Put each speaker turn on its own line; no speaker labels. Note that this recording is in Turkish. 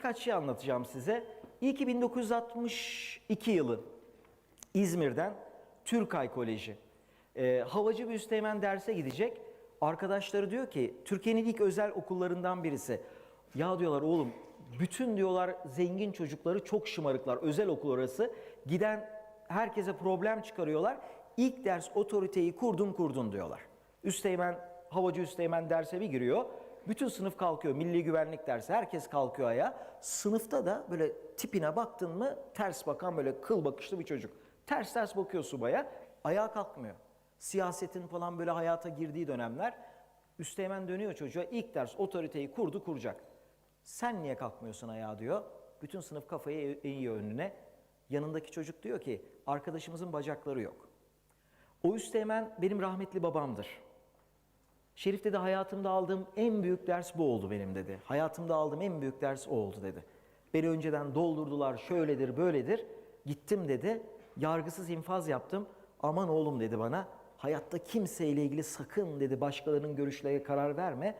Birkaç şey anlatacağım size. İyi ki 1962 yılı İzmir'den Türkay Koleji. Ee, havacı bir üsteğmen derse gidecek. Arkadaşları diyor ki Türkiye'nin ilk özel okullarından birisi. Ya diyorlar oğlum bütün diyorlar zengin çocukları çok şımarıklar. Özel okul orası. Giden herkese problem çıkarıyorlar. İlk ders otoriteyi kurdun kurdun diyorlar. Üsteğmen, havacı üsteğmen derse bir giriyor. Bütün sınıf kalkıyor. Milli güvenlik dersi. Herkes kalkıyor ayağa. Sınıfta da böyle tipine baktın mı ters bakan böyle kıl bakışlı bir çocuk. Ters ters bakıyor subaya. Ayağa kalkmıyor. Siyasetin falan böyle hayata girdiği dönemler. Üsteğmen dönüyor çocuğa. İlk ders otoriteyi kurdu kuracak. Sen niye kalkmıyorsun ayağa diyor. Bütün sınıf kafayı eğiyor önüne. Yanındaki çocuk diyor ki arkadaşımızın bacakları yok. O üsteğmen benim rahmetli babamdır. Şerif dedi hayatımda aldığım en büyük ders bu oldu benim dedi. Hayatımda aldığım en büyük ders o oldu dedi. Beni önceden doldurdular şöyledir böyledir. Gittim dedi. Yargısız infaz yaptım. Aman oğlum dedi bana. Hayatta kimseyle ilgili sakın dedi başkalarının görüşlerine karar verme.